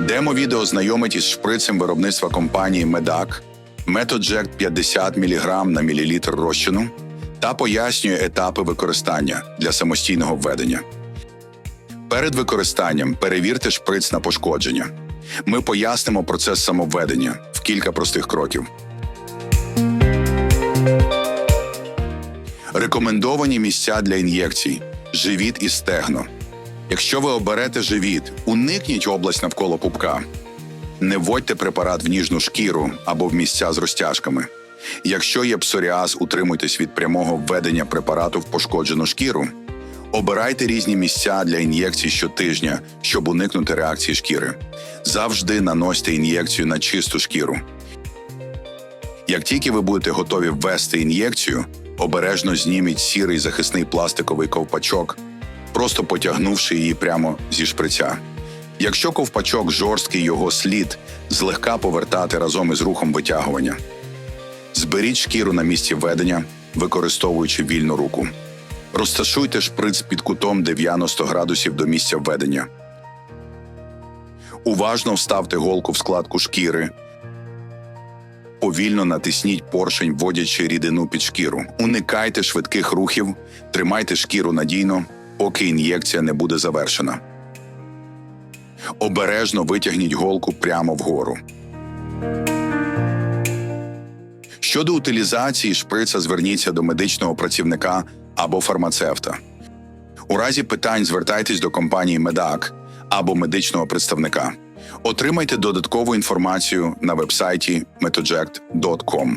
Демо-відео знайомить із шприцем виробництва компанії Медак, Методжект 50 мг на мілілітр розчину та пояснює етапи використання для самостійного введення. Перед використанням перевірте шприц на пошкодження. Ми пояснимо процес самовведення в кілька простих кроків. Рекомендовані місця для ін'єкцій живіт і стегно. Якщо ви оберете живіт, уникніть область навколо пупка. Не вводьте препарат в ніжну шкіру або в місця з розтяжками. Якщо є псоріаз, утримуйтесь від прямого введення препарату в пошкоджену шкіру. Обирайте різні місця для ін'єкцій щотижня, щоб уникнути реакції шкіри. Завжди наносьте ін'єкцію на чисту шкіру. Як тільки ви будете готові ввести ін'єкцію, обережно зніміть сірий захисний пластиковий ковпачок, просто потягнувши її прямо зі шприця. Якщо ковпачок жорсткий, його слід злегка повертати разом із рухом витягування. Зберіть шкіру на місці введення, використовуючи вільну руку. Розташуйте шприц під кутом 90 градусів до місця введення. Уважно вставте голку в складку шкіри. Повільно натисніть поршень, вводячи рідину під шкіру. Уникайте швидких рухів, тримайте шкіру надійно, поки ін'єкція не буде завершена. Обережно витягніть голку прямо вгору. Щодо утилізації шприца, зверніться до медичного працівника або фармацевта. У разі питань звертайтесь до компанії Медак або медичного представника. Отримайте додаткову інформацію на вебсайті metoject.com.